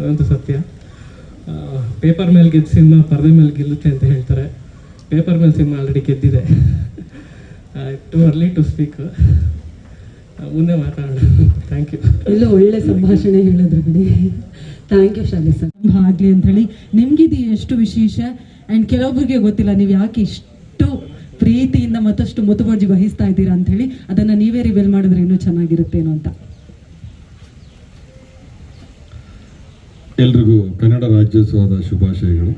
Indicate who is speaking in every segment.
Speaker 1: ಅದಂತೂ ಸತ್ಯ. ಪೇಪರ್ ಮೇಲೆ ಗೆದ್ದ ಸಿನಿಮಾ ಪರದೆ ಮೇಲೆ ಗೆಲ್ಲುತ್ತೆ ಅಂತ ಹೇಳ್ತಾರೆ. ಪೇಪರ್ ಮೇಲೆ ಸಿನಿಮಾ ಆಲ್ರೆಡಿ ಗೆದ್ದಿದೆ. ಟು ಅರ್ಲಿ ಟು ಸ್ಪೀಕ್ ಮುಂದೆ ಮಾತಾಡೋಣ. ಥ್ಯಾಂಕ್ ಯು
Speaker 2: ಎಲ್ಲ ಒಳ್ಳೆ ಸಂಭಾಷಣೆ ಹೇಳಿದ್ರು ಬಿಡಿ. ಥ್ಯಾಂಕ್ ಯು ಶಾಲೆ ಸರ್.
Speaker 3: ಆಗಲಿ ಅಂತ ಹೇಳಿ. ನಿಮ್ಗಿದು ಎಷ್ಟು ವಿಶೇಷ? ಆ್ಯಂಡ್ ಕೆಲವೊಬ್ಬರಿಗೆ ಗೊತ್ತಿಲ್ಲ ನೀವು ಯಾಕೆ ಇಷ್ಟು ಪ್ರೀತಿಯಿಂದ ಮತ್ತಷ್ಟು ಮುತುವರ್ಜಿ ವಹಿಸ್ತಾ ಇದ್ದೀರಾ ಅಂತ ಹೇಳಿ. ಅದನ್ನ ನೀವೇ ರಿವೀಲ್ ಮಾಡಿದ್ರೆ ಇನ್ನೂ ಚೆನ್ನಾಗಿರುತ್ತೇನೋ ಅಂತ.
Speaker 4: ಎಲ್ರಿಗೂ ಕನ್ನಡ ರಾಜ್ಯೋತ್ಸವದ ಶುಭಾಶಯಗಳು.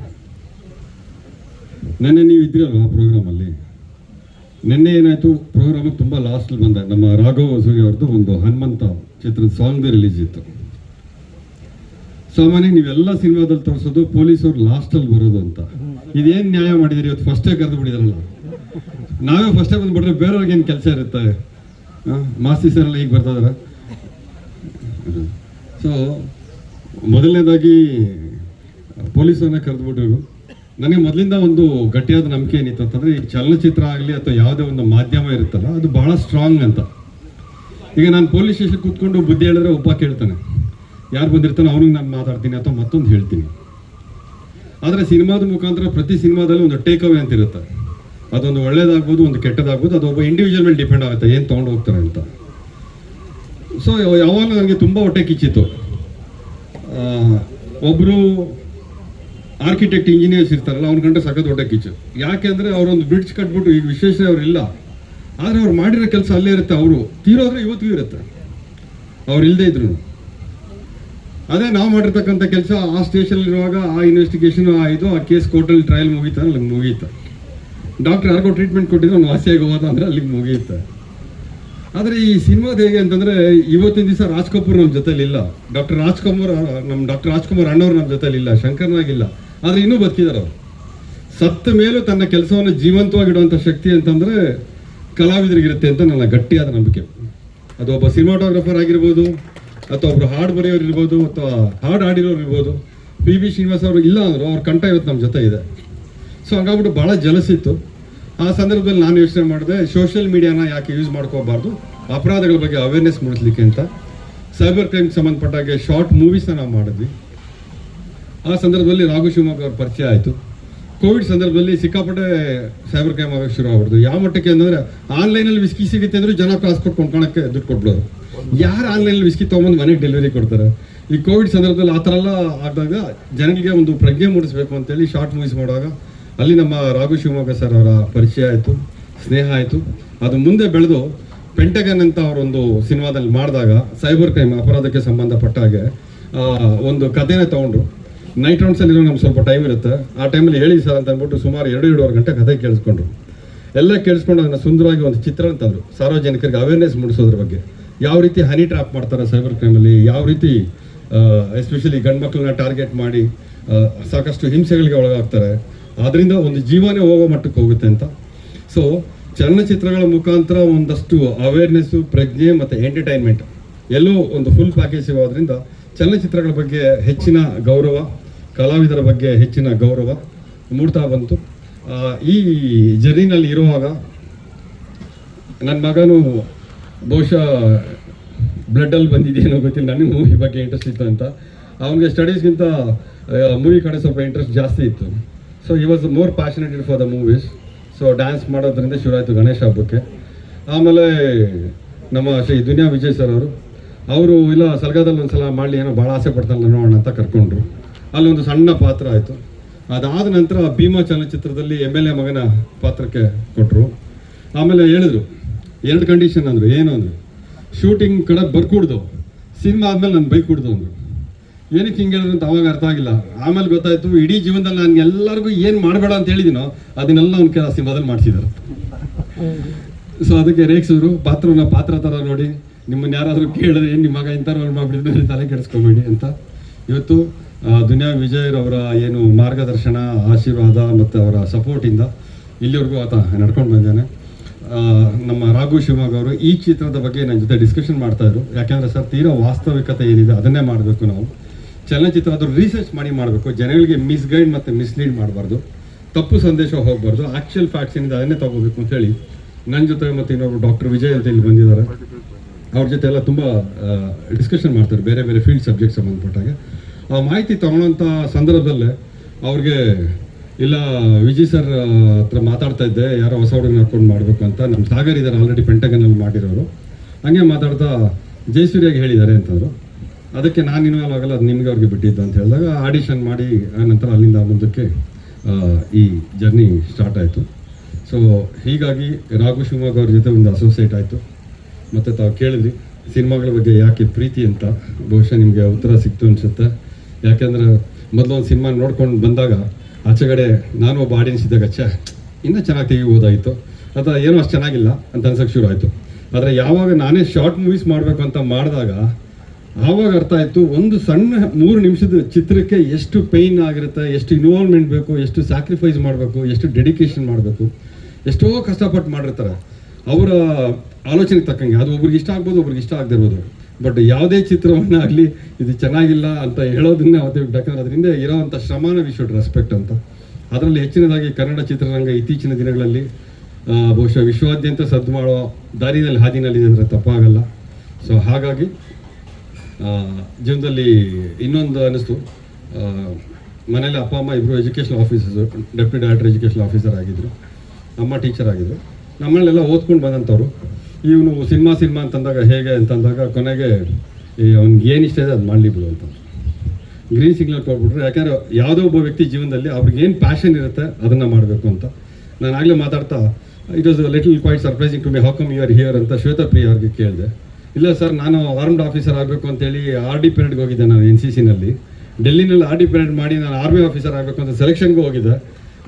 Speaker 4: ನೆನ್ನೆ ನೀವು ಇದ್ರಲ್ವ ಆ ಪ್ರೋಗ್ರಾಮಲ್ಲಿ? ನಿನ್ನೆ ಏನಾಯಿತು? ಪ್ರೋಗ್ರಾಮ್ ತುಂಬ ಲಾಸ್ಟಲ್ಲಿ ಬಂದ. ನಮ್ಮ ರಾಘವ್ ವಸೂರಿ ಅವ್ರದ್ದು ಒಂದು ಹನುಮಂತ ಚಿತ್ರದ ಸಾಂಗ್ ರಿಲೀಸ್ ಇತ್ತು. ಸಾಮಾನ್ಯ ನೀವೆಲ್ಲ ಸಿನಿಮಾದಲ್ಲಿ ತೋರಿಸೋದು ಲಾಸ್ಟ್ ಲಾಸ್ಟಲ್ಲಿ ಬರೋದು ಅಂತ. ಇದೇನು ನ್ಯಾಯ ಮಾಡಿದಿರಿ? ಇವತ್ತು ಫಸ್ಟೇ ಕರೆದು ಬಿಡಿದ್ರಲ್ಲ ನಾವೇ ಫಸ್ಟೇ ಬಂದುಬಿಟ್ರೆ ಬೇರೆಯವ್ರಿಗೆ ಏನು ಕೆಲಸ ಇರುತ್ತೆ? ಮಾಸ್ತಿ ಸರ್ ಎಲ್ಲ ಈಗ ಬರ್ತಾ ಇದಾರೆ? ಸೊ ಮೊದಲನೇದಾಗಿ ಪೊಲೀಸರನ್ನ ಕರೆದುಬಿಟ್ರು ನನಗೆ ಮೊದಲಿಂದ ಒಂದು ಗಟ್ಟಿಯಾದ ನಂಬಿಕೆ ಏನಿತ್ತು ಅಂತಂದರೆ, ಈ ಚಲನಚಿತ್ರ ಆಗಲಿ ಅಥವಾ ಯಾವುದೇ ಒಂದು ಮಾಧ್ಯಮ ಇರುತ್ತಲ್ಲ, ಅದು ಬಹಳ ಸ್ಟ್ರಾಂಗ್ ಅಂತ. ಈಗ ನಾನು ಪೊಲೀಸ್ ಸ್ಟೇಷನ್ ಕೂತ್ಕೊಂಡು ಬುದ್ಧಿ ಹೇಳಿದ್ರೆ ಒಬ್ಬ ಕೇಳ್ತಾನೆ. ಯಾರು ಬಂದಿರ್ತಾನೆ ಅವನಿಗೆ ನಾನು ಮಾತಾಡ್ತೀನಿ ಅಥವಾ ಮತ್ತೊಂದು ಹೇಳ್ತೀನಿ. ಆದರೆ ಸಿನಿಮಾದ ಮುಖಾಂತರ ಪ್ರತಿ ಸಿನಿಮಾದಲ್ಲಿ ಒಂದು ಟೇಕ್ ಅವೇ ಅಂತ ಇರುತ್ತೆ. ಅದೊಂದು ಒಳ್ಳೇದಾಗ್ಬೋದು, ಒಂದು ಕೆಟ್ಟದಾಗ್ಬೋದು, ಅದು ಒಬ್ಬ ಇಂಡಿವಿಜುವಲ್ ಮೇಲೆ ಡಿಪೆಂಡ್ ಆಗುತ್ತೆ, ಏನು ತೊಗೊಂಡು ಹೋಗ್ತಾರೆ ಅಂತ. ಸೊ ಯಾವಾಗಲೂ ನನಗೆ ತುಂಬ ಹೊಟ್ಟೆ ಕಿಚ್ಚಿತ್ತು. ಒಬ್ಬರು ಆರ್ಕಿಟೆಕ್ಟ್ ಇಂಜಿನಿಯರ್ಸ್ ಇರ್ತಾರಲ್ಲ, ಅವ್ನ ಕಂಡ್ರೆ ಸಖತ್ ದೊಡ್ಡ ಕಿಚ್ಚು. ಯಾಕೆಂದ್ರೆ ಅವರೊಂದು ಬ್ರಿಡ್ಜ್ ಕಟ್ಬಿಟ್ಟು ಈಗ ವಿಶೇಷ ಇಲ್ಲ ಆದರೆ ಅವ್ರು ಮಾಡಿರೋ ಕೆಲಸ ಅಲ್ಲೇ ಇರುತ್ತೆ ಅವರು. ತೀರೋದ್ರೆ ಇವತ್ತಿಗೂ ಇರುತ್ತೆ. ಅವ್ರು ಇಲ್ಲದೇ ಇದ್ರು. ಅದೇ ನಾವು ಮಾಡಿರ್ತಕ್ಕಂಥ ಕೆಲಸ, ಆ ಸ್ಟೇಷನ್ ಇರುವಾಗ ಆ ಇನ್ವೆಸ್ಟಿಗೇಷನ್ ಆಯಿತು ಆ ಕೇಸ್ ಕೋರ್ಟಲ್ಲಿ ಟ್ರಯಲ್ ಮುಗೀತಾ, ಅಲ್ಲಿಗೆ ಮುಗಿಯುತ್ತೆ ಡಾಕ್ಟರ್ ಯಾರಿಗೋ ಟ್ರೀಟ್ಮೆಂಟ್ ಕೊಟ್ಟಿದ್ರೆ, ಅವ್ನು ವಾಸಿಯಾಗಿ ಹೋದ ಅಂದರೆ ಅಲ್ಲಿಗೆ ಮುಗಿಯುತ್ತೆ ಆದರೆ ಈ ಸಿನಿಮಾದ ಹೇಗೆ ಅಂತಂದ್ರೆ, ಇವತ್ತಿನ ದಿವಸ ರಾಜ್ ಕಪೂರ್ ನಮ್ಮ ಜೊತೆಲಿ ಇಲ್ಲ ಡಾಕ್ಟರ್ ರಾಜ್ಕುಮಾರ್ ನಮ್ಮ ಡಾಕ್ಟರ್ ರಾಜ್ಕುಮಾರ್ ಅಣ್ಣವ್ರು ನಮ್ಮ ಜೊತೆಲಿ ಇಲ್ಲ ಶಂಕರ್ನಾಗಿಲ್ಲ ಆದರೆ ಇನ್ನೂ ಬದುಕಿದ್ದಾರೆ ಸತ್ತ ಮೇಲೂ ತನ್ನ ಕೆಲಸವನ್ನು ಜೀವಂತವಾಗಿಡುವಂಥ ಶಕ್ತಿ ಅಂತಂದ್ರೆ ಕಲಾವಿದರಿಗಿರುತ್ತೆ ಅಂತ ನನ್ನ ಗಟ್ಟಿಯಾದ ನಂಬಿಕೆ. ಅದು ಒಬ್ಬ ಸಿನಿಮಾಟೋಗ್ರಫರ್ ಆಗಿರ್ಬೋದು, ಅಥವಾ ಒಬ್ರು ಹಾಡು ಬರೆಯೋರು ಇರ್ಬೋದು, ಅಥವಾ ಹಾಡು ಹಾಡಿರೋರು ಇರ್ಬೋದು. ಪಿ ಬಿ ಶ್ರೀನಿವಾಸ್ ಅವರು ಇಲ್ಲ ಅಂದರು, ಅವ್ರ ಕಂಠ ಇವತ್ತು ನಮ್ಮ ಜೊತೆ ಇದೆ. ಸೊ ಹಂಗಾಗ್ಬಿಟ್ಟು ಭಾಳ ಜಲಸಿತ್ತು. ಆ ಸಂದರ್ಭದಲ್ಲಿ ನಾನು ಯೋಚನೆ ಮಾಡಿದೆ ಸೋಷಿಯಲ್ ಮೀಡಿಯಾನ ಯಾಕೆ ಯೂಸ್ ಮಾಡ್ಕೋಬಾರ್ದು ಅಪರಾಧಗಳ ಬಗ್ಗೆ ಅವೇರ್ನೆಸ್ ಮೂಡಿಸ್ಲಿಕ್ಕೆ ಅಂತ. ಸೈಬರ್ ಕ್ರೈಮ್ ಸಂಬಂಧಪಟ್ಟಾಗೆ ಶಾರ್ಟ್ ಮೂವೀಸ್ನ ನಾವು ಮಾಡಿದ್ವಿ. ಆ ಸಂದರ್ಭದಲ್ಲಿ ರಾಘು ಶಿವಮೊಗ್ಗ ಅವ್ರ ಪರಿಚಯ ಆಯಿತು. ಕೋವಿಡ್ ಸಂದರ್ಭದಲ್ಲಿ ಸಿಕ್ಕಾಪಟ್ಟೆ ಸೈಬರ್ ಕ್ರೈಮ್ ಆಗೋಕ್ಕೆ ಶುರು ಆಗ್ಬಿಡ್ದು ಯಾವ ಮಟ್ಟಕ್ಕೆ ಅಂತಂದರೆ ಆನ್ಲೈನಲ್ಲಿ ವಿಸ್ಕಿ ಸಿಗುತ್ತೆ ಅಂದರೆ ಜನ ಕಾಸು ಕೊಟ್ಟು ಕೊಂಡ್ಕೊಳಕ್ಕೆ ದುಡ್ಡು ಕೊಟ್ಬಿಡೋರು. ಯಾರು ಆನ್ಲೈನಲ್ಲಿ ವಿಸ್ಕಿ ತೊಗೊಂಬಂದು ಮನೆಗೆ ಡೆಲಿವರಿ ಕೊಡ್ತಾರೆ? ಈ ಕೋವಿಡ್ ಸಂದರ್ಭದಲ್ಲಿ ಆ ಥರ ಎಲ್ಲ ಆದಾಗ ಜನಗಳಿಗೆ ಒಂದು ಪ್ರಜ್ಞೆ ಮೂಡಿಸ್ಬೇಕು ಅಂತೇಳಿ ಶಾರ್ಟ್ ಮೂವೀಸ್ ಮಾಡುವಾಗ ಅಲ್ಲಿ ನಮ್ಮ ರಾಘು ಶಿವಮೊಗ್ಗ ಸರ್ ಅವರ ಪರಿಚಯ ಆಯಿತು, ಸ್ನೇಹ ಆಯಿತು. ಅದು ಮುಂದೆ ಬೆಳೆದು ಪೆಂಟಗನ್ ಅಂತ ಅವರೊಂದು ಸಿನಿಮಾದಲ್ಲಿ ಮಾಡಿದಾಗ ಸೈಬರ್ ಕ್ರೈಮ್ ಅಪರಾಧಕ್ಕೆ ಸಂಬಂಧಪಟ್ಟ ಹಾಗೆ ಒಂದು ಕಥೆನೇ ತಗೊಂಡ್ರು. ನೈಟ್ ರೌಂಡ್ಸಲ್ಲಿ ನಮ್ಗೆ ಸ್ವಲ್ಪ ಟೈಮ್ ಇರುತ್ತೆ. ಆ ಟೈಮಲ್ಲಿ ಹೇಳಿ ಸರ್ ಅಂತ ಅಂದ್ಬಿಟ್ಟು ಸುಮಾರು ಎರಡು, ಎರಡೂವರೆ ಗಂಟೆ ಕಥೆ ಕೇಳಿಸ್ಕೊಂಡ್ರು. ಎಲ್ಲ ಕೇಳಿಸ್ಕೊಂಡು ಅದನ್ನು ಸುಂದರವಾಗಿ ಒಂದು ಚಿತ್ರ ಅಂತಂದರು ಸಾರ್ವಜನಿಕರಿಗೆ ಅವೇರ್ನೆಸ್ ಮೂಡಿಸೋದ್ರ ಬಗ್ಗೆ. ಯಾವ ರೀತಿ ಹನಿ ಟ್ರ್ಯಾಪ್ ಮಾಡ್ತಾರೆ ಸೈಬರ್ ಕ್ರೈಮಲ್ಲಿ ಯಾವ ರೀತಿ ಎಸ್ಪೆಷಲಿ ಗಂಡು ಮಕ್ಕಳನ್ನ ಟಾರ್ಗೆಟ್ ಮಾಡಿ ಸಾಕಷ್ಟು ಹಿಂಸೆಗಳಿಗೆ ಒಳಗಾಗ್ತಾರೆ? ಅದರಿಂದ ಒಂದು ಜೀವನೇ ಹೋಗೋ ಮಟ್ಟಕ್ಕೆ ಹೋಗುತ್ತೆ ಅಂತ. ಸೊ ಚಲನಚಿತ್ರಗಳ ಮುಖಾಂತರ ಒಂದಷ್ಟು ಅವೇರ್ನೆಸ್ಸು ಪ್ರಜ್ಞೆ ಮತ್ತು ಎಂಟರ್ಟೈನ್ಮೆಂಟ್ ಎಲ್ಲೋ ಒಂದು ಫುಲ್ ಪ್ಯಾಕೇಜ್ ಇರೋದ್ರಿಂದ ಚಲನಚಿತ್ರಗಳ ಬಗ್ಗೆ ಹೆಚ್ಚಿನ ಗೌರವ, ಕಲಾವಿದರ ಬಗ್ಗೆ ಹೆಚ್ಚಿನ ಗೌರವ ಮೂಡ್ತಾ ಬಂತು. ಈ ಜರ್ನಿನಲ್ಲಿ ಇರುವಾಗ ನನ್ನ ಮಗನು ಬಹುಶಃ ಬ್ಲಡ್ಡಲ್ಲಿ ಬಂದಿದೆಯೇನೋ ಗೊತ್ತಿಲ್ಲ. ನನಗೆ ಮೂವಿ ಬಗ್ಗೆ ಇಂಟ್ರೆಸ್ಟ್ ಇತ್ತು ಅಂತ. ಅವನಿಗೆ ಸ್ಟಡೀಸ್ಗಿಂತ ಮೂವಿ ಕಡೆ ಸ್ವಲ್ಪ ಇಂಟ್ರೆಸ್ಟ್ ಜಾಸ್ತಿ ಇತ್ತು. ಸೊ ಈ was more passionated for the movies so dance ಮಾಡೋದ್ರಿಂದ ಆಯಿತು ಗಣೇಶ ಹಬ್ಬಕ್ಕೆ. ಆಮೇಲೆ ನಮ್ಮ ಶ್ರೀ ದುನಿಯಾ ವಿಜಯ್ ಸರ್ ಅವರು ಅವರು ಇಲ್ಲ, ಸಲಗಾದಲ್ಲಿ ಒಂದು ಸಲ ಮಾಡಲಿ, ಏನೋ ಭಾಳ ಆಸೆ ಪಡ್ತಾನಲ್ಲ ನೋಡೋಣ ಅಂತ ಕರ್ಕೊಂಡ್ರು. ಅಲ್ಲೊಂದು ಸಣ್ಣ ಪಾತ್ರ ಆಯಿತು. ಅದಾದ ನಂತರ ಭೀಮಾ ಚಲನಚಿತ್ರದಲ್ಲಿ ಎಂ ಎಲ್ ಎ ಮಗನ ಪಾತ್ರಕ್ಕೆ ಕೊಟ್ಟರು ಆಮೇಲೆ ಹೇಳಿದ್ರು, ಎರಡು ಕಂಡೀಷನ್ ಅಂದರು, ಏನು ಅಂದರು? ಶೂಟಿಂಗ್ ಕಡೆ ಬರ್ಕೂಡ್ದು. ಸಿನಿಮಾ ಆದಮೇಲೆ ನಾನು ಬೈಕ್ ಕುಡ್ದು ಅಂದರು. ಏನಕ್ಕೆ ಹಿಂಗೆ ಹೇಳಿದ್ರು ಅಂತ ಅವಾಗ ಅರ್ಥ ಆಗಿಲ್ಲ. ಆಮೇಲೆ ಗೊತ್ತಾಯ್ತು ಇಡೀ ಜೀವನದಲ್ಲಿ ನಾನು ಎಲ್ಲರಿಗೂ ಏನು ಮಾಡಬೇಡ ಅಂತ ಹೇಳಿದಿನೋ ಅದನ್ನೆಲ್ಲ ಅವ್ನ ಕೆಲಸ ಸಿನಿಮಾದಲ್ಲಿ ಮಾಡಿಸಿದ್ದಾರೆ ಸೊ ಅದಕ್ಕೆ ರೇಖಿಸಿದ್ರು ಪಾತ್ರನ ಪಾತ್ರ ಥರ ನೋಡಿ ನಿಮ್ಮನ್ನ ಯಾರಾದರೂ ಕೇಳಿದ್ರೆ ಏನು ನಿಮ್ಮ ಮಗ ಇಂಥವ್ರು ಮಾಡಿಬಿಟ್ಟಿದ್ರೆ ತಲೆ ಕೆಡಿಸ್ಕೊಬೇಡಿ ಅಂತ. ಇವತ್ತು ದುನಿಯಾ ವಿಜಯರವರ ಏನು ಮಾರ್ಗದರ್ಶನ ಆಶೀರ್ವಾದ ಮತ್ತು ಅವರ ಸಪೋರ್ಟಿಂದ ಇಲ್ಲಿವರೆಗೂ ಆತ ನಡ್ಕೊಂಡು ಬಂದಾನೆ. ನಮ್ಮ ರಾಘು ಶಿವಮೊಗ್ಗ ಅವರು ಈ ಚಿತ್ರದ ಬಗ್ಗೆ ನನ್ನ ಜೊತೆ ಡಿಸ್ಕಷನ್ ಮಾಡ್ತಾಯಿದ್ರು ಯಾಕೆಂದರೆ ಸರ್ ತೀರಾ ವಾಸ್ತವಿಕತೆ ಏನಿದೆ ಅದನ್ನೇ ಮಾಡಬೇಕು ನಾವು. ಚಲನಚಿತ್ರ ಅದ್ರ ರಿಸರ್ಚ್ ಮಾಡಿ ಮಾಡಬೇಕು. ಜನಗಳಿಗೆ ಮಿಸ್ಗೈಡ್ ಮತ್ತು ಮಿಸ್ಲೀಡ್ ಮಾಡಬಾರ್ದು. ತಪ್ಪು ಸಂದೇಶ ಹೋಗಬಾರ್ದು. ಆ್ಯಕ್ಚುಯಲ್ ಫ್ಯಾಕ್ಟ್ಸ್ ಏನಿದೆ ಅದನ್ನೇ ತಗೋಬೇಕು ಅಂತ ಹೇಳಿ ನನ್ನ ಜೊತೆ ಮತ್ತು ಇನ್ನೊಬ್ರು ಡಾಕ್ಟರ್ ವಿಜಯ್ ಅಂತ ಇಲ್ಲಿ ಬಂದಿದ್ದಾರೆ. ಅವ್ರ ಜೊತೆ ಎಲ್ಲ ತುಂಬ ಡಿಸ್ಕಷನ್ ಮಾಡ್ತಾರೆ ಬೇರೆ ಬೇರೆ ಫೀಲ್ಡ್ ಸಬ್ಜೆಕ್ಟ್ ಸಂಬಂಧಪಟ್ಟಾಗ ಆ ಮಾಹಿತಿ ತಗೊಳ್ಳೋಂಥ ಸಂದರ್ಭದಲ್ಲೇ ಅವ್ರಿಗೆ, ಇಲ್ಲ ವಿಜಯ್ ಸರ್ ಹತ್ರ ಮಾತಾಡ್ತಾ ಇದ್ದೆ, ಯಾರೋ ಹೊಸ ಹುಡುಗನ ಹಾಕೊಂಡು ಮಾಡಬೇಕು ಅಂತ. ನಮ್ಮ ಸಾಗರ್ ಇದ್ದಾರೆ ಆಲ್ರೆಡಿ ಪೆಂಟಗನಲ್ಲಿ ಮಾಡಿರೋರು. ಹಂಗೆ ಮಾತಾಡ್ತಾ ಜಯಸೂರ್ಯಾಗಿ ಹೇಳಿದ್ದಾರೆ ಅಂತಂದರು. ಅದಕ್ಕೆ ನಾನು ಇನ್ವಾಲ್ವ್ ಆಗಲ್ಲ, ಅದು ನಿಮಗೆ ಅವ್ರಿಗೆ ಬಿಟ್ಟಿದ್ದು ಅಂತ ಹೇಳಿದಾಗ ಆಡಿಷನ್ ಮಾಡಿ, ಆ ನಂತರ ಅಲ್ಲಿಂದ ಮುಂದಕ್ಕೆ ಈ ಜರ್ನಿ ಸ್ಟಾರ್ಟ್ ಆಯಿತು. ಸೊ ಹೀಗಾಗಿ ರಾಘು ಶಿವಮೊಗ್ಗ ಅವ್ರ ಜೊತೆ ಒಂದು ಅಸೋಸಿಯೇಟ್ ಆಯಿತು. ಮತ್ತು ತಾವು ಕೇಳಿದ್ರಿ, ಸಿನಿಮಾಗಳ ಬಗ್ಗೆ ಯಾಕೆ ಪ್ರೀತಿ ಅಂತ? ಬಹುಶಃ ನಿಮಗೆ ಉತ್ತರ ಸಿಕ್ತು ಅನಿಸುತ್ತೆ. ಯಾಕೆಂದರೆ ಮೊದಲು ಒಂದು ಸಿನಿಮಾ ನೋಡ್ಕೊಂಡು ಬಂದಾಗ, ಆಚೆಗಡೆ ನಾನು ಒಬ್ಬ ಆಡಿಯನ್ಸ್ ಇದ್ದಾಗ, ಛೆ, ಇನ್ನೂ ಚೆನ್ನಾಗಿ ತೆಗಿಬೋದಾಗಿತ್ತು ಅಥವಾ ಏನೂ ಅಷ್ಟು ಚೆನ್ನಾಗಿಲ್ಲ ಅಂತ ಅನ್ಸಕ್ಕೆ ಶುರು ಆಯಿತು. ಆದರೆ ಯಾವಾಗ ನಾನೇ ಶಾರ್ಟ್ ಮೂವೀಸ್ ಮಾಡಬೇಕು ಅಂತ ಮಾಡಿದಾಗ ಆವಾಗ ಅರ್ಥ ಆಯಿತು, ಒಂದು ಸಣ್ಣ ಮೂರು ನಿಮಿಷದ ಚಿತ್ರಕ್ಕೆ ಎಷ್ಟು ಪೈನ್ ಆಗಿರುತ್ತೆ, ಎಷ್ಟು ಇನ್ವಾಲ್ವ್ಮೆಂಟ್ ಬೇಕು, ಎಷ್ಟು ಸ್ಯಾಕ್ರಿಫೈಸ್ ಮಾಡಬೇಕು, ಎಷ್ಟು ಡೆಡಿಕೇಶನ್ ಮಾಡಬೇಕು, ಎಷ್ಟೋ ಕಷ್ಟಪಟ್ಟು ಮಾಡಿರ್ತಾರೆ. ಅವರ ಆಲೋಚನೆಗೆ ತಕ್ಕಂಗೆ, ಅದು ಒಬ್ರಿಗೆ ಇಷ್ಟ ಆಗ್ಬೋದು, ಒಬ್ರಿಗೆ ಇಷ್ಟ ಆಗದಿರ್ಬೋದು ಬಟ್ ಯಾವುದೇ ಚಿತ್ರವನ್ನು ಆಗಲಿ ಇದು ಚೆನ್ನಾಗಿಲ್ಲ ಅಂತ ಹೇಳೋದನ್ನ ಅವತ್ತು ಬೇಕಾದ್ರೆ ಅದರಿಂದ ಇರೋವಂಥ ಶ್ರಮಾನ ವಿ ಶುಡ್ ರೆಸ್ಪೆಕ್ಟ್ ಅಂತ. ಅದರಲ್ಲಿ ಹೆಚ್ಚಿನದಾಗಿ ಕನ್ನಡ ಚಿತ್ರರಂಗ ಇತ್ತೀಚಿನ ದಿನಗಳಲ್ಲಿ ಬಹುಶಃ ವಿಶ್ವಾದ್ಯಂತ ಸದ್ದು ಮಾಡೋ ದಾರಿನಲ್ಲಿ ಹಾದಿನಲ್ಲಿ ಅಂದರೆ ತಪ್ಪಾಗಲ್ಲ. ಸೊ ಹಾಗಾಗಿ ಜೀವನದಲ್ಲಿ ಇನ್ನೊಂದು ಅನ್ನಿಸ್ತು. ಮನೇಲಿ ಅಪ್ಪ, ಅಮ್ಮ ಇಬ್ಬರು education officers deputy director education officer ಆಗಿದ್ದರು ಅಮ್ಮ ಟೀಚರ್ ಆಗಿದ್ದರು ನಮ್ಮಲ್ಲೆಲ್ಲ ಓದ್ಕೊಂಡು ಬಂದಂಥವ್ರು. ಇವನು ಸಿನಿಮಾ ಸಿನಿಮಾ ಅಂತಂದಾಗ ಹೇಗೆ ಅಂತಂದಾಗ ಕೊನೆಗೆ ಅವ್ನಿಗೆ ಏನು ಇಷ್ಟ ಇದೆ ಅದು ಮಾಡಲಿ ಬಿಡು ಅಂತ. ಗ್ರೀನ್ ಸಿಗ್ನಲ್ ಕೊಟ್ಬಿಟ್ರು. ಯಾಕೆಂದರೆ ಯಾವುದೋ ಒಬ್ಬ ವ್ಯಕ್ತಿ ಜೀವನದಲ್ಲಿ ಅವ್ರಿಗೆ ಏನು ಪ್ಯಾಷನ್ ಇರುತ್ತೆ ಅದನ್ನು ಮಾಡಬೇಕು ಅಂತ. ನಾನು ಆಗಲೇ ಮಾತಾಡ್ತಾ it was little quite surprising to me how come you are here ಅಂತ ಶ್ವೇತಾ ಪ್ರಿಯ ಅವ್ರಿಗೆ ಕೇಳಿದೆ. ಇಲ್ಲ ಸರ್, ನಾನು ಆರ್ಮ್ಡ್ ಆಫೀಸರ್ ಆಗಬೇಕು ಅಂತೇಳಿ ಆರ್ ಡಿ ಪೀರಿಯಡ್ಗೆ ಹೋಗಿದ್ದೆ ನಾನು ಎನ್ ಸಿ ಸಿನಲ್ಲಿ ಡೆಲ್ಲಿನಲ್ಲಿ ಆರ್ ಡಿ ಪೀರಿಯಡ್ ಮಾಡಿ ನಾನು ಆರ್ಮಿ ಆಫೀಸರ್ ಆಗಬೇಕು ಅಂತ ಸೆಲೆಕ್ಷನ್ಗೂ ಹೋಗಿದ್ದೆ.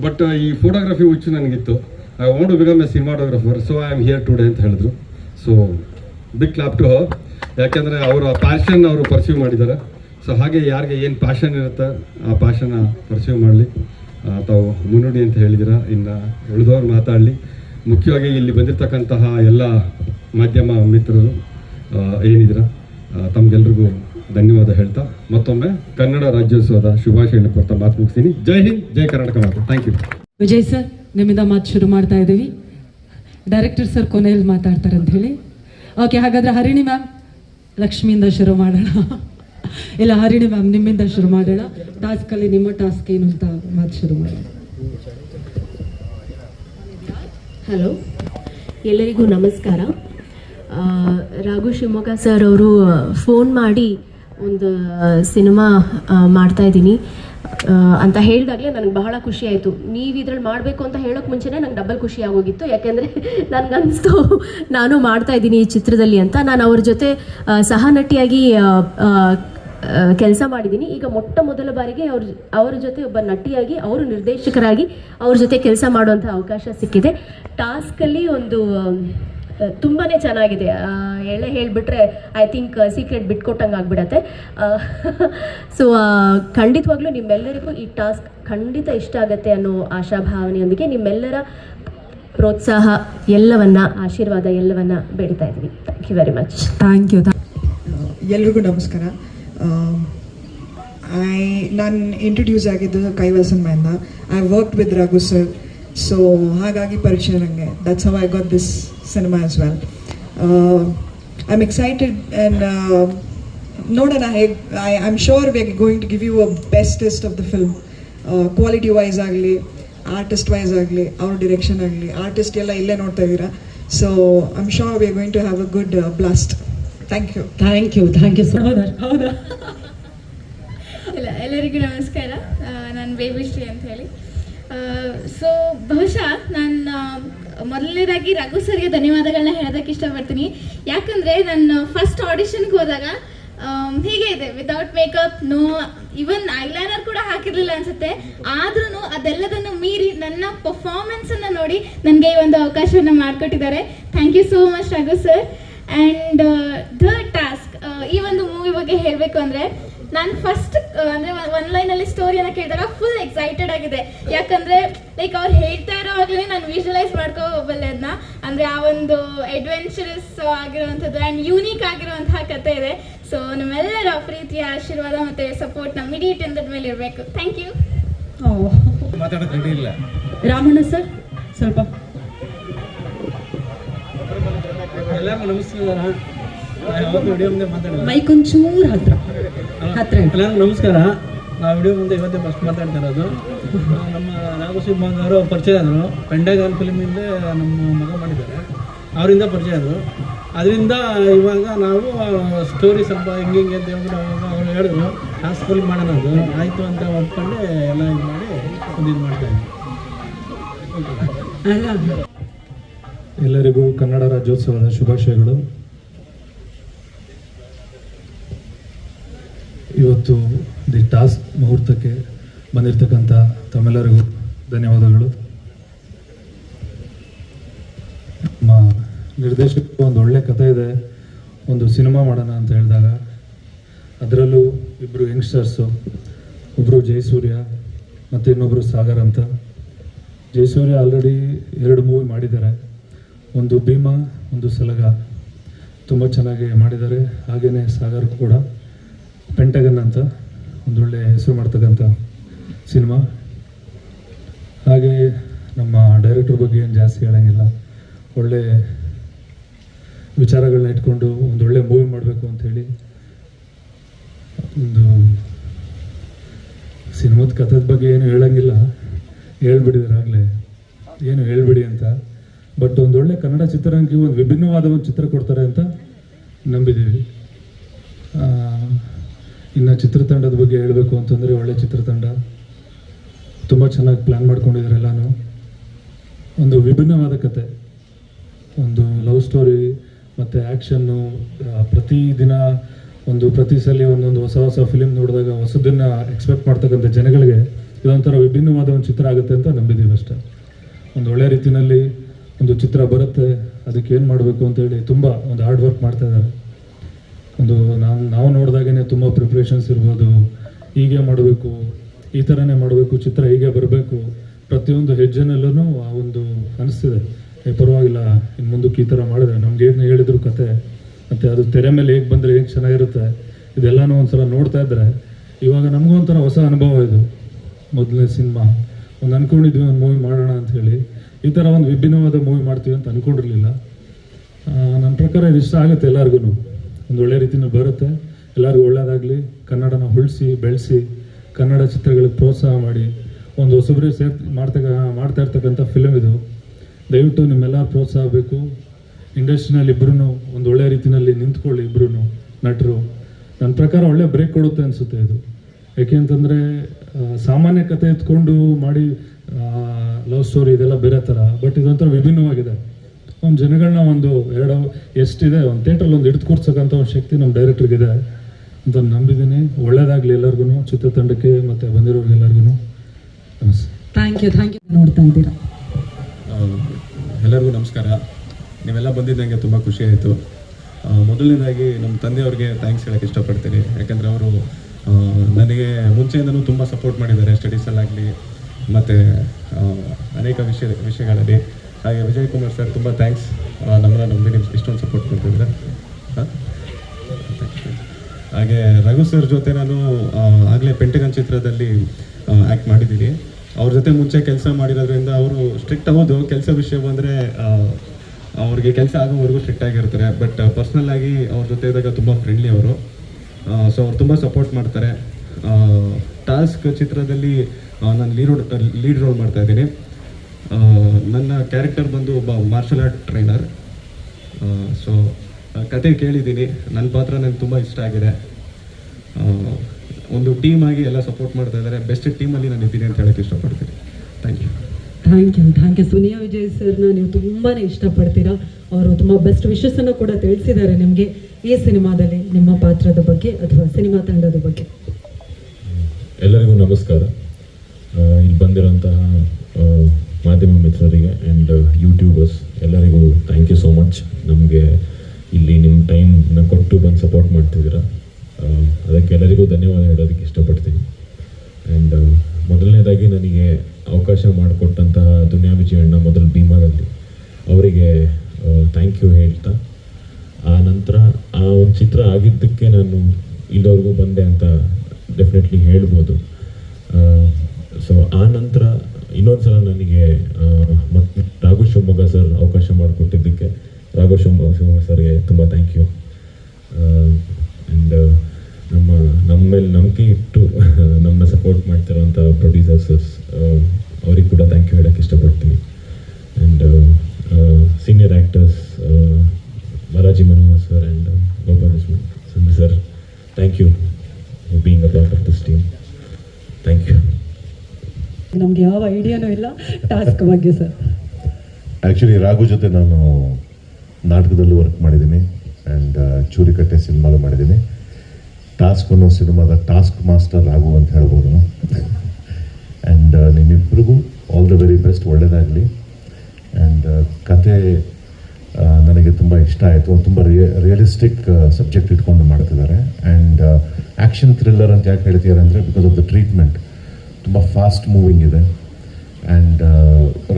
Speaker 4: ಬಟ್ ಈ ಫೋಟೋಗ್ರಫಿ ಹುಚ್ಚು ನನಗಿತ್ತು. I want to become a cinematographer so I am here today ಅಂತ ಹೇಳಿದ್ರು. So big clap to her ಯಾಕೆಂದರೆ ಆ ಪ್ಯಾಷನ್ ಅವರು ಪರ್ಸ್ಯೂ ಮಾಡಿದ್ದಾರೆ. ಸೊ ಹಾಗೆ ಯಾರಿಗೆ ಏನು ಪ್ಯಾಷನ್ ಇರುತ್ತೆ ಆ ಪ್ಯಾಷನ್ನ ಪರ್ಸ್ಯೂ ಮಾಡಲಿ. ತಾವು ಮುನ್ನುಡಿ ಅಂತ ಹೇಳಿದ್ದೀರಾ? ಇನ್ನು ಉಳಿದವ್ರು ಮಾತಾಡಲಿ. ಮುಖ್ಯವಾಗಿ ಇಲ್ಲಿ ಬಂದಿರತಕ್ಕಂತಹ ಎಲ್ಲ ಮಾಧ್ಯಮ ಮಿತ್ರರು ಆ, ಏನಿದ್ದೀರಾ? ತಮ್ಗೆಲ್ರಿಗೂ ಧನ್ಯವಾದ ಹೇಳ್ತಾ ಮತ್ತೊಮ್ಮೆ ಕನ್ನಡ ರಾಜ್ಯೋತ್ಸವದ ಶುಭಾಶಯಗಳನ್ನು ಕೊಡ್ತಾ ಮಾತು ಮುಗಿಸ್ತೀನಿ. ಜೈ ಹಿಂದ್ ಜೈ ಕರ್ನಾಟಕ ಮಾತು. ಥ್ಯಾಂಕ್ ಯು
Speaker 3: ವಿಜಯ್ ಸರ್ ನಿಮ್ಮಿಂದ ಮಾತು ಶುರು ಮಾಡ್ತಾ ಇದ್ದೀವಿ. ಡೈರೆಕ್ಟರ್ ಸರ್ ಕೊನೆಯಲ್ಲಿ ಮಾತಾಡ್ತಾರೆ ಅಂತ ಹೇಳಿ. ಓಕೆ ಹಾಗಾದ್ರೆ ಹರಿಣಿ ಮ್ಯಾಮ್ ಲಕ್ಷ್ಮಿಯಿಂದ ಶುರು ಮಾಡೋಣ. ಇಲ್ಲ ಹರಿಣಿ ಮ್ಯಾಮ್ ನಿಮ್ಮಿಂದ ಶುರು ಮಾಡೋಣ. ಟಾಸ್ಕಲ್ಲಿ ನಿಮ್ಮ ಟಾಸ್ಕ್ ಏನು ಅಂತ ಮಾತು ಶುರು ಮಾಡೋಣ.
Speaker 5: ಹಲೋ ಎಲ್ಲರಿಗೂ ನಮಸ್ಕಾರ. ರಾಘು ಶಿವಮೊಗ್ಗ ಸರ್ ಅವರು ಫೋನ್ ಮಾಡಿ ಒಂದು ಸಿನಿಮಾ ಮಾಡ್ತಾ ಇದ್ದೀನಿ. ಅಂತ ಹೇಳಿದಾಗಲೇ ನನಗೆ ಬಹಳ ಖುಷಿ ಆಯಿತು. ನೀವು ಇದ್ರಲ್ಲಿ ಮಾಡಬೇಕು ಅಂತ ಹೇಳೋಕೆ ಮುಂಚೆನೇ ನಂಗೆ ಡಬಲ್ ಖುಷಿ ಆಗೋಗಿತ್ತು. ಯಾಕೆಂದರೆ ನನಗನ್ನಿಸ್ತು ನಾನು ಮಾಡ್ತಾ ಇದ್ದೀನಿ ಈ ಚಿತ್ರದಲ್ಲಿ ಅಂತ. ನಾನು ಅವ್ರ ಜೊತೆ ಸಹನಟಿಯಾಗಿ ಸಹ ನಟಿಯಾಗಿ ಕೆಲಸ ಮಾಡಿದ್ದೀನಿ. ಈಗ ಮೊಟ್ಟ ಮೊದಲ ಬಾರಿಗೆ ಅವ್ರ, ಅವರ ಜೊತೆ ಒಬ್ಬ ನಟಿಯಾಗಿ, ಅವರು ನಿರ್ದೇಶಕರಾಗಿ ಅವ್ರ ಜೊತೆ ಕೆಲಸ ಮಾಡುವಂಥ ಅವಕಾಶ ಸಿಕ್ಕಿದೆ. ಟಾಸ್ಕಲ್ಲಿ ಒಂದು ಆ, ತುಂಬಾನೇ ಚೆನ್ನಾಗಿದೆ. ಎಳೆ ಹೇಳಿಬಿಟ್ರೆ ಐ ಥಿಂಕ್ ಸೀಕ್ರೆಟ್ ಬಿಟ್ಕೊಟ್ಟಂಗೆ ಆಗ್ಬಿಡತ್ತೆ. ಸೊ ಖಂಡಿತವಾಗ್ಲೂ ನಿಮ್ಮೆಲ್ಲರಿಗೂ ಈ ಟಾಸ್ಕ್ ಖಂಡಿತ ಇಷ್ಟ ಆಗುತ್ತೆ ಅನ್ನೋ ಆಶಾಭಾವನೆಯೊಂದಿಗೆ ನಿಮ್ಮೆಲ್ಲರ ಪ್ರೋತ್ಸಾಹ ಎಲ್ಲವನ್ನ ಆಶೀರ್ವಾದ ಎಲ್ಲವನ್ನ ಬೇಡ್ತಾ ಇದ್ದೀವಿ. Thank you very much
Speaker 3: thank you
Speaker 6: ಎಲ್ರಿಗೂ ನಮಸ್ಕಾರ. ಐ ನಾನು ಇಂಟ್ರೊಡ್ಯೂಸ್ ಆಗಿದ್ದು Kaivasan ಕೈವಾಸನ್ಮೆಯಿಂದ I work with Raghu sir so ಹಾಗಾಗಿ ಪರಿಚಯ ನನಗೆ that's how I got this cinema as well I am excited and ನೋಡೋಣ ಹೇಗೆ I I am sure we are going to give you a bestest of the film quality wise ಆಗಲಿ artist wise ಆಗಲಿ ಅವ್ರ direction ಆಗಲಿ artist ಎಲ್ಲ ಇಲ್ಲೇ ನೋಡ್ತಾ ಇದ್ದೀರಾ. So I am sure we are going to have a good blast thank you
Speaker 3: thank you thank you sir ಹೌದಾ ಹೌದಾ?
Speaker 7: ಇಲ್ಲ ಎಲ್ಲರಿಗೂ ನಮಸ್ಕಾರ. ನಾನು ಬೇಬಿಶ್ರೀ ಅಂತ ಹೇಳಿ. ಸೊ ಬಹುಶಃ ನಾನು ಮೊದಲನೇದಾಗಿ ರಘು ಸರ್ಗೆ ಧನ್ಯವಾದಗಳನ್ನ ಹೇಳೋದಕ್ಕೆ ಇಷ್ಟಪಡ್ತೀನಿ. ಯಾಕಂದರೆ ನಾನು ಫಸ್ಟ್ ಆಡಿಷನ್ಗೆ ಹೋದಾಗ ಹೀಗೆ ಇದೆ. Without makeup no even eyeliner ಕೂಡ ಹಾಕಿರ್ಲಿಲ್ಲ ಅನ್ಸುತ್ತೆ. ಆದ್ರೂ ಅದೆಲ್ಲದನ್ನು ಮೀರಿ ನನ್ನ ಪರ್ಫಾರ್ಮೆನ್ಸನ್ನು ನೋಡಿ ನನಗೆ ಈ ಒಂದು ಅವಕಾಶವನ್ನು ಮಾಡಿಕೊಟ್ಟಿದ್ದಾರೆ. Thank you so much Raghu sir and the task ಈ ಒಂದು ಮೂವಿ ಬಗ್ಗೆ ಹೇಳಬೇಕು ಅಂದರೆ ನಾನು ಫಸ್ಟ್ ಅಂದರೆ ಒನ್ ಲೈನಲ್ಲಿ ಸ್ಟೋರಿಯನ್ನು ಕೇಳಿದಾಗ ಫುಲ್ ಎಕ್ಸೈಟೆಡ್ ಆಗಿದೆ. ಯಾಕಂದರೆ ಲೈಕ್ ಅವ್ರು ಹೇಳ್ತಾ ಇರೋವಾಗಲೇ ನಾನು ವಿಜುವಲೈಸ್ ಮಾಡ್ಕೋಬಲ್ಲೆ ಅದನ್ನ ಅಂದರೆ ಆ ಒಂದು ಅಡ್ವೆಂಚರಸ್ ಆಗಿರುವಂಥದ್ದು ಆ್ಯಂಡ್ ಯೂನಿಕ್ ಆಗಿರುವಂತಹ ಕತೆ ಇದೆ. ಸೊ ನಮ್ಮೆಲ್ಲರ ಪ್ರೀತಿಯ ಆಶೀರ್ವಾದ ಮತ್ತು ಸಪೋರ್ಟ್ ನಮ್ಮ ಇಡೀ ಟೆಂದದ ಮೇಲೆ ಇರಬೇಕು. ಥ್ಯಾಂಕ್ ಯು
Speaker 3: ರಾಮಣ್ಣ ಸರ್ ಸ್ವಲ್ಪ.
Speaker 1: ಎಲ್ಲರಿಗೂ ನಮಸ್ಕಾರ.
Speaker 2: ಮೈಕ್ ಒಂಚೂರು ಹತ್ರ. ಹತ್ರ
Speaker 8: ನಮಸ್ಕಾರ. ನಾವು ವಿಡಿಯೋ ಮುಂದೆ ಇವತ್ತೇ ಫಸ್ಟ್ ಮಾತಾಡ್ತಾ ಇರೋದು. ನಮ್ಮ ನಾಗು ಶಿವಮೊಗ್ಗ ಅವರು ಪರಿಚಯ ಆದರು. ಪೆಂಡಗಾನ್ ಫಿಲ್ಮಿಂದ ನಮ್ಮ ಮಗ ಮಾಡಿದ್ದಾರೆ. ಅವರಿಂದ ಪರಿಚಯ ಆದರು. ಅದರಿಂದ ಇವಾಗ ನಾವು ಸ್ಟೋರಿ ಸ್ವಲ್ಪ ಹಿಂಗೆ ಹಿಂಗೆ ಅಂತ ಹೇಳ್ಬಿಟ್ಟು ಅವಾಗ ಅವ್ರು ಹೇಳಿದ್ರು. ಆ ಸ್ಕೂಲ್ ಮಾಡೋಣ ಅದು ಆಯಿತು ಅಂತ ಒಪ್ಕೊಂಡು ಎಲ್ಲ ಇದು ಮಾಡಿ ಒಂದು ಇದು ಮಾಡ್ತಾ ಇದ್ವಿ.
Speaker 9: ಎಲ್ಲರಿಗೂ ಕನ್ನಡ ರಾಜ್ಯೋತ್ಸವದ ಶುಭಾಶಯಗಳು. ಇವತ್ತು ದಿ ಟಾಸ್ಕ್ ಮುಹೂರ್ತಕ್ಕೆ ಬಂದಿರತಕ್ಕಂಥ ತಮ್ಮೆಲ್ಲರಿಗೂ ಧನ್ಯವಾದಗಳು. ನಮ್ಮ ನಿರ್ದೇಶಕ ಒಂದು ಒಳ್ಳೆ ಕಥೆ ಇದೆ, ಒಂದು ಸಿನಿಮಾ ಮಾಡೋಣ ಅಂತ ಹೇಳಿದಾಗ, ಅದರಲ್ಲೂ ಇಬ್ಬರು ಯಂಗ್ಸ್ಟರ್ಸು ಒಬ್ಬರು ಜಯಸೂರ್ಯ ಮತ್ತು ಇನ್ನೊಬ್ಬರು ಸಾಗರ್ ಅಂತ. ಜಯಸೂರ್ಯ ಆಲ್ರೆಡಿ ಎರಡು ಮೂವಿ ಮಾಡಿದ್ದಾರೆ. ಒಂದು ಭೀಮಾ, ಒಂದು ಸಲಗ. ತುಂಬ ಚೆನ್ನಾಗಿ ಮಾಡಿದ್ದಾರೆ. ಹಾಗೆಯೇ ಸಾಗರ್ ಕೂಡ. ಪೆಂಟಗನ್ ಅಂತ ಒಂದೊಳ್ಳೆ ಹೆಸರು ಮಾಡ್ತಕ್ಕಂಥ ಸಿನಿಮಾ. ಹಾಗೆ ನಮ್ಮ ಡೈರೆಕ್ಟರ್ ಬಗ್ಗೆ ಏನು ಜಾಸ್ತಿ ಹೇಳೋಂಗಿಲ್ಲ. ಒಳ್ಳೆ ವಿಚಾರಗಳನ್ನ ಇಟ್ಕೊಂಡು ಒಂದೊಳ್ಳೆ ಮೂವಿ ಮಾಡಬೇಕು ಅಂಥೇಳಿ ಒಂದು ಸಿನಿಮಾದ ಕಥದ ಬಗ್ಗೆ ಏನು ಹೇಳೋಂಗಿಲ್ಲ. ಹೇಳ್ಬಿಡಿದ್ರಾಗಲೇ ಏನು ಹೇಳ್ಬಿಡಿ ಅಂತ. ಬಟ್ ಒಂದೊಳ್ಳೆ ಕನ್ನಡ ಚಿತ್ರರಂಗಕ್ಕೆ ಒಂದು ವಿಭಿನ್ನವಾದ ಒಂದು ಚಿತ್ರ ಕೊಡ್ತಾರೆ ಅಂತ ನಂಬಿದ್ದೀವಿ. ಇನ್ನು ಚಿತ್ರತಂಡದ ಬಗ್ಗೆ ಹೇಳಬೇಕು ಅಂತಂದರೆ ಒಳ್ಳೆ ಚಿತ್ರತಂಡ. ತುಂಬ ಚೆನ್ನಾಗಿ ಪ್ಲ್ಯಾನ್ ಮಾಡ್ಕೊಂಡಿದ್ದಾರೆ ಎಲ್ಲನೂ. ಒಂದು ವಿಭಿನ್ನವಾದ ಕತೆ. ಒಂದು ಲವ್ ಸ್ಟೋರಿ ಮತ್ತು ಆ್ಯಕ್ಷನ್ನು ಪ್ರತಿದಿನ ಒಂದು ಪ್ರತಿ ಸಲ ಒಂದೊಂದು ಹೊಸ ಹೊಸ ಫಿಲಿಮ್ ನೋಡಿದಾಗ ಹೊಸದನ್ನು ಎಕ್ಸ್ಪೆಕ್ಟ್ ಮಾಡ್ತಕ್ಕಂಥ ಜನಗಳಿಗೆ ಇದೊಂಥರ ವಿಭಿನ್ನವಾದ ಒಂದು ಚಿತ್ರ ಆಗುತ್ತೆ ಅಂತ ನಂಬಿದ್ದೀವಿ ಅಷ್ಟೇ. ಒಂದು ಒಳ್ಳೆ ರೀತಿಯಲ್ಲಿ ಒಂದು ಚಿತ್ರ ಬರುತ್ತೆ, ಅದಕ್ಕೆ ಏನು ಮಾಡಬೇಕು ಅಂತೇಳಿ ತುಂಬ ಒಂದು ಹಾರ್ಡ್ ವರ್ಕ್ ಮಾಡ್ತಾ ಇದ್ದಾರೆ. ಒಂದು ನಾವು ನಾವು ನೋಡಿದಾಗೇ ತುಂಬ ಪ್ರಿಪ್ರೇಷನ್ಸ್ ಇರ್ಬೋದು, ಹೀಗೆ ಮಾಡಬೇಕು, ಈ ಥರನೇ ಮಾಡಬೇಕು, ಚಿತ್ರ ಹೀಗೆ ಬರಬೇಕು, ಪ್ರತಿಯೊಂದು ಹೆಜ್ಜೆನಲ್ಲೂ ಆ ಒಂದು ಅನಿಸ್ತಿದೆ. ಏ, ಪರವಾಗಿಲ್ಲ ಇನ್ನು ಮುಂದಕ್ಕೆ ಈ ಥರ ಮಾಡಿದ್ರೆ ನಮ್ಗೆ ಏನು ಹೇಳಿದ್ರು ಕತೆ, ಮತ್ತು ಅದು ತೆರೆ ಮೇಲೆ ಹೇಗೆ ಬಂದರೆ ಹೇಗೆ ಚೆನ್ನಾಗಿರುತ್ತೆ, ಇದೆಲ್ಲನೂ ಒಂದ್ಸಲ ನೋಡ್ತಾ ಇದ್ದರೆ ಇವಾಗ ನಮಗೂ ಒಂಥರ ಹೊಸ ಅನುಭವ ಇದು. ಮೊದಲನೇ ಸಿನಿಮಾ, ಒಂದು ಅಂದ್ಕೊಂಡಿದ್ವಿ ಒಂದು ಮೂವಿ ಮಾಡೋಣ ಅಂತ ಹೇಳಿ, ಈ ಥರ ಒಂದು ವಿಭಿನ್ನವಾದ ಮೂವಿ ಮಾಡ್ತೀವಿ ಅಂತ ಅಂದ್ಕೊಂಡಿರಲಿಲ್ಲ ನನ್ನ ಪ್ರಕಾರ ಇದು ಇಷ್ಟ ಆಗುತ್ತೆ ಎಲ್ಲರಿಗೂ ಒಂದು ಒಳ್ಳೆ ರೀತಿಯಲ್ಲಿ ಬರುತ್ತೆ. ಎಲ್ಲರಿಗೂ ಒಳ್ಳೆಯದಾಗಲಿ ಕನ್ನಡನ ಉಳಿಸಿ, ಬೆಳೆಸಿ, ಕನ್ನಡ ಚಿತ್ರಗಳಿಗೆ ಪ್ರೋತ್ಸಾಹ ಮಾಡಿ. ಒಂದು ಹೊಸಬ್ರಿ ಸೇರ್ ಮಾಡ್ತಕ್ಕ, ಮಾಡ್ತಾ ಇರ್ತಕ್ಕಂಥ ಫಿಲಮ್ ಇದು. ದಯವಿಟ್ಟು ನಿಮ್ಮೆಲ್ಲ ಪ್ರೋತ್ಸಾಹ ಬೇಕು. ಇಂಡಸ್ಟ್ರಿನಲ್ಲಿ ಇಬ್ಬರೂ ಒಂದು ಒಳ್ಳೆ ರೀತಿಯಲ್ಲಿ ನಿಂತ್ಕೊಳ್ಳಿ ಇಬ್ಬರೂ ನಟರು. ನನ್ನ ಪ್ರಕಾರ ಒಳ್ಳೆ ಬ್ರೇಕ್ ಕೊಡುತ್ತೆ ಅನಿಸುತ್ತೆ ಇದು. ಯಾಕೆ ಅಂತಂದರೆ ಸಾಮಾನ್ಯ ಕತೆ ಎತ್ಕೊಂಡು ಮಾಡಿ ಲವ್ ಸ್ಟೋರಿ ಇದೆಲ್ಲ ಬೇರೆ ಥರ ಬಟ್ ಇದೊಂಥರ ವಿಭಿನ್ನವಾಗಿದೆ. ಒಂದು ಜನಗಳನ್ನ ಒಂದು ಎರಡು ಎಷ್ಟಿದೆ ಒಂದು ಥಿಯೇಟ್ರಲ್ಲಿ ಒಂದು ಹಿಡಿದು ಕೂರ್ಸಕ್ಕಂಥ ಒಂದು ಶಕ್ತಿ ನಮ್ಮ ಡೈರೆಕ್ಟ್ರಿಗಿದೆ ಅಂತ ನಂಬಿದ್ದೀನಿ. ಒಳ್ಳೇದಾಗಲಿ ಎಲ್ಲರಿಗೂ ಚಿತ್ರತಂಡಕ್ಕೆ ಮತ್ತು ಬಂದಿರೋರಿಗೆಲ್ಲರಿಗೂ
Speaker 2: ಥ್ಯಾಂಕ್ ಯು ಥ್ಯಾಂಕ್ ಯು ನೋಡ್ತಾ ಇದ್ದೀರಾ?
Speaker 10: ಎಲ್ಲರಿಗೂ ನಮಸ್ಕಾರ. ನೀವೆಲ್ಲ ಬಂದಿದ್ದಂಗೆ ತುಂಬ ಖುಷಿ ಆಯಿತು. ಮೊದಲನೇದಾಗಿ ನಮ್ಮ ತಂದೆಯವ್ರಿಗೆ ಥ್ಯಾಂಕ್ಸ್ ಹೇಳೋಕ್ಕೆ ಇಷ್ಟಪಡ್ತೀನಿ. ಯಾಕಂದರೆ ಅವರು ನನಗೆ ಮುಂಚೆಯಿಂದನೂ ತುಂಬ ಸಪೋರ್ಟ್ ಮಾಡಿದ್ದಾರೆ ಸ್ಟಡೀಸಲ್ಲಾಗಲಿ ಮತ್ತು ಅನೇಕ ವಿಷಯ ವಿಷಯಗಳಲ್ಲಿ. ಹಾಗೆ ವಿಜಯ್ ಕುಮಾರ್ ಸರ್ ತುಂಬ ಥ್ಯಾಂಕ್ಸ್ ನಮ್ಮನ್ನ ನಂಬಿ ನಿಮ್ಗೆ ಇಷ್ಟೊಂದು ಸಪೋರ್ಟ್ ಕೊಡ್ತಿದ್ರೆ ಹಾಂ ಹಾಗೆ ರಘು ಸರ್ ಜೊತೆ ನಾನು ಆಗಲೇ ಪೆಂಟಗನ್ ಚಿತ್ರದಲ್ಲಿ ಆ್ಯಕ್ಟ್ ಮಾಡಿದ್ದೀನಿ. ಅವ್ರ ಜೊತೆ ಮುಂಚೆ ಕೆಲಸ ಮಾಡಿರೋದ್ರಿಂದ ಅವರು ಸ್ಟ್ರಿಕ್ಟ್ ಹೌದು. ಕೆಲಸ ವಿಷಯ ಬಂದರೆ ಅವ್ರಿಗೆ ಕೆಲಸ ಆಗೋವರೆಗೂ ಸ್ಟ್ರಿಕ್ಟ್ ಆಗಿರ್ತಾರೆ. ಬಟ್ ಪರ್ಸ್ನಲ್ ಆಗಿ ಅವ್ರ ಜೊತೆ ಇದ್ದಾಗ ತುಂಬ ಫ್ರೆಂಡ್ಲಿ ಅವರು. ಸೊ ಅವ್ರು ತುಂಬ ಸಪೋರ್ಟ್ ಮಾಡ್ತಾರೆ. ಟಾಸ್ಕ್ ಚಿತ್ರದಲ್ಲಿ ನಾನು ಲೀಡ್ ಲೀಡ್ ರೋಲ್ ಮಾಡ್ತಾ ಇದ್ದೀನಿ. ನನ್ನ ಕ್ಯಾರೆಕ್ಟರ್ ಬಂದು ಒಬ್ಬ ಮಾರ್ಷಲ್ ಆರ್ಟ್ ಟ್ರೈನರ್ ಸೊ ಕತೆ ಕೇಳಿದ್ದೀನಿ. ನನ್ನ ಪಾತ್ರ ನನಗೆ ತುಂಬ ಇಷ್ಟ ಆಗಿದೆ. ಒಂದು ಟೀಮ್ ಆಗಿ ಎಲ್ಲ ಸಪೋರ್ಟ್ ಮಾಡ್ತಾ ಇದ್ದಾರೆ ಬೆಸ್ಟ್ ಟೀಮಲ್ಲಿ ನಾನು ಇದ್ದೀನಿ ಅಂತ ಹೇಳಕ್ಕೆ ಇಷ್ಟಪಡ್ತೀನಿ. Thank you
Speaker 2: thank you thank you ಸುನಿಯಾ Vijay ಸರ್ನ ನೀವು ತುಂಬಾ ಇಷ್ಟಪಡ್ತೀರಾ? ಅವರು ತುಂಬ ಬೆಸ್ಟ್ ವಿಶಸ್ಸನ್ನು ಕೂಡ ತಿಳಿಸಿದ್ದಾರೆ ನಿಮಗೆ. ಈ ಸಿನಿಮಾದಲ್ಲಿ ನಿಮ್ಮ ಪಾತ್ರದ ಬಗ್ಗೆ ಅಥವಾ ಸಿನಿಮಾ ತಂಡದ ಬಗ್ಗೆ.
Speaker 11: ಎಲ್ಲರಿಗೂ ನಮಸ್ಕಾರ. ಇಲ್ಲಿ ಬಂದಿರೋಂತಹ ಮಾಧ್ಯಮ ಮಿತ್ರರಿಗೆ ಆ್ಯಂಡ್ ಯೂಟ್ಯೂಬರ್ಸ್ ಎಲ್ಲರಿಗೂ ಥ್ಯಾಂಕ್ ಯು ಸೋ ಮಚ್ ನಮಗೆ ಇಲ್ಲಿ ನಿಮ್ಮ ಟೈಮ್ನ ಕೊಟ್ಟು ಬಂದು ಸಪೋರ್ಟ್ ಮಾಡ್ತಿದ್ದೀರಾ. ಅದಕ್ಕೆ ಎಲ್ಲರಿಗೂ ಧನ್ಯವಾದ ಹೇಳೋದಕ್ಕೆ ಇಷ್ಟಪಡ್ತೀನಿ. ಆ್ಯಂಡ್ ಮೊದಲನೇದಾಗಿ ನನಗೆ ಅವಕಾಶ ಮಾಡಿಕೊಟ್ಟಂತಹ ದುನಿಯಾ ವಿಜಯಣ್ಣ ಮೊದಲು ಭೀಮಾದಲ್ಲಿ. ಅವರಿಗೆ ಥ್ಯಾಂಕ್ ಯು ಹೇಳ್ತಾ, ಆ ನಂತರ ಆ ಒಂದು ಚಿತ್ರ ಆಗಿದ್ದಕ್ಕೆ ನಾನು ಇಲ್ಲಿವರೆಗೂ ಬಂದೆ ಅಂತ ಡೆಫಿನೆಟ್ಲಿ ಹೇಳ್ಬೋದು. ಸೊ ಆ ನಂತರ ಇನ್ನೊಂದು ಸಲ ನನಗೆ ಮತ್ತು ರಾಘು ಶಿವಮೊಗ್ಗ ಸರ್ ಅವಕಾಶ ಮಾಡಿಕೊಟ್ಟಿದ್ದಕ್ಕೆ ರಾಘು ಶಿವಮೊಗ್ಗ ಶಿವಮೊಗ್ಗ ಸರ್ಗೆ ತುಂಬ ಥ್ಯಾಂಕ್ ಯು ಆ್ಯಂಡ್ ನಮ್ಮ ನಮ್ಮ ಮೇಲೆ ನಂಬಿಕೆ ಇಟ್ಟು ನಮ್ಮನ್ನ ಸಪೋರ್ಟ್ ಮಾಡ್ತಿರೋಂಥ ಪ್ರೊಡ್ಯೂಸರ್ಸಸ್ ಅವ್ರಿಗೆ ಕೂಡ ಥ್ಯಾಂಕ್ ಯು ಹೇಳೋಕ್ಕೆ ಇಷ್ಟಪಡ್ತೀನಿ. And senior actors Balaji Manohar sir and Gopala sir thank you being a of this team thank you
Speaker 2: ನಮ್ಗೆ ಯಾವ ಐಡಿಯಾನೂ ಇಲ್ಲ. ಟಾಸ್ಕ್ ಬಗ್ಗೆ ಸರ್
Speaker 12: ಆ್ಯಕ್ಚುಲಿ ರಾಘು ಜೊತೆ ನಾನು ನಾಟಕದಲ್ಲೂ ವರ್ಕ್ ಮಾಡಿದ್ದೀನಿ. ಆ್ಯಂಡ್ ಚೂರಿಕಟ್ಟೆ ಸಿನಿಮಾಲು ಮಾಡಿದ್ದೀನಿ. ಟಾಸ್ಕ್ ಅನ್ನೋ ಸಿನಿಮಾದ ಟಾಸ್ಕ್ ಮಾಸ್ಟರ್ ರಾಘು ಅಂತ ಹೇಳ್ಬೋದು. ಆ್ಯಂಡ್ ನಿಮ್ಮಿಬ್ಬರಿಗೂ ಆಲ್ ದ ವೆರಿ ಬೆಸ್ಟ್ ಒಳ್ಳೆಯದಾಗಲಿ ಆ್ಯಂಡ್ ಕತೆ ಆ, ನನಗೆ ತುಂಬ ಇಷ್ಟ ಆಯಿತು. ತುಂಬ ರಿಯ ರಿಯಲಿಸ್ಟಿಕ್ ಸಬ್ಜೆಕ್ಟ್ ಇಟ್ಕೊಂಡು ಮಾಡ್ತಿದ್ದಾರೆ. ಆ್ಯಂಡ್ ಆ್ಯಕ್ಷನ್ ಥ್ರಿಲ್ಲರ್ ಅಂತ ಯಾಕೆ ಹೇಳ್ತಿದ್ದಾರೆ ಅಂದರೆ ಬಿಕಾಸ್ ಆಫ್ ದ ಟ್ರೀಟ್ಮೆಂಟ್ ತುಂಬ ಫಾಸ್ಟ್ ಮೂವಿಂಗ್ ಇದೆ. ಆ್ಯಂಡ್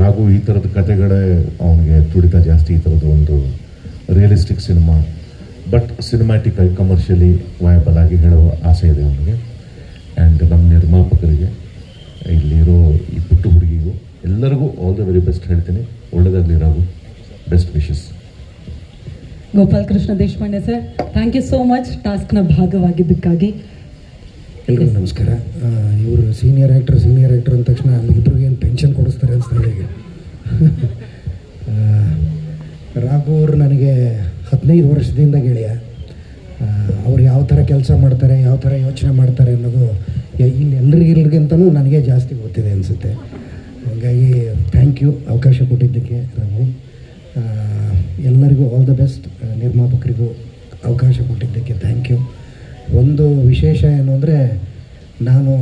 Speaker 12: ರಾಘು ಈ ಥರದ ಕತೆಗಳೇ ಅವನಿಗೆ ತುಡಿತ ಜಾಸ್ತಿ ಈ ಥರದ್ದು ಒಂದು ರಿಯಲಿಸ್ಟಿಕ್ ಸಿನಿಮಾ ಬಟ್ ಸಿನಿಮ್ಯಾಟಿಕ್ ಆಗಿ ಕಮರ್ಷಿಯಲಿ ವಯಬಲ್ ಆಗಿ ಹೇಳೋ ಆಸೆ ಇದೆ ಅವನಿಗೆ. ಆ್ಯಂಡ್ ನಮ್ಮ ನಿರ್ಮಾಪಕರಿಗೆ, ಇಲ್ಲಿರೋ ಈ ಪುಟ್ಟು ಹುಡುಗಿಗೂ ಎಲ್ಲರಿಗೂ ಆಲ್ ದ ವೆರಿ ಬೆಸ್ಟ್ ಹೇಳ್ತೀನಿ. ಒಳ್ಳೆಯದಾಗಲಿ Raghu. Best wishes
Speaker 3: Gopal Krishna Deshpande sir thank you so much ಟಾಸ್ಕ್ನ ಭಾಗವಾಗಿದ್ದಕ್ಕಾಗಿ.
Speaker 13: ಎಲ್ರಿಗೂ ನಮಸ್ಕಾರ. ಇವರು ಸೀನಿಯರ್ ಆ್ಯಕ್ಟರ್ ಸೀನಿಯರ್ ಆ್ಯಕ್ಟರ್ ಅಂದ ತಕ್ಷಣ ಇಬ್ಬರಿಗೆ ಏನು ಪೆನ್ಷನ್ ಕೊಡಿಸ್ತಾರೆ ಅನಿಸ್ತಾರೆ ಈಗ ರಾಘು ಅವರು ನನಗೆ ಹದಿನೈದು ವರ್ಷದಿಂದ ಗೆಳೆಯ. ಅವ್ರು ಯಾವ ಥರ ಕೆಲಸ ಮಾಡ್ತಾರೆ, ಯಾವ ಥರ ಯೋಚನೆ ಮಾಡ್ತಾರೆ ಅನ್ನೋದು ಇಲ್ಲಿ ಎಲ್ಲರಿಗಿಲ್ರಿಗಿಂತನೂ ನನಗೆ ಜಾಸ್ತಿ ಗೊತ್ತಿದೆ ಅನಿಸುತ್ತೆ. ಹಾಗಾಗಿ ಥ್ಯಾಂಕ್ ಯು ಅವಕಾಶ ಕೊಟ್ಟಿದ್ದಕ್ಕೆ ರಾಘು. ಎಲ್ಲರಿಗೂ ಆಲ್ ದ ಬೆಸ್ಟ್ ನಿರ್ಮಾಪಕರಿಗೂ ಅವಕಾಶ ಕೊಟ್ಟಿದ್ದಕ್ಕೆ ಥ್ಯಾಂಕ್ ಯು ಒಂದು ವಿಶೇಷ ಏನು ಅಂದರೆ ನಾನು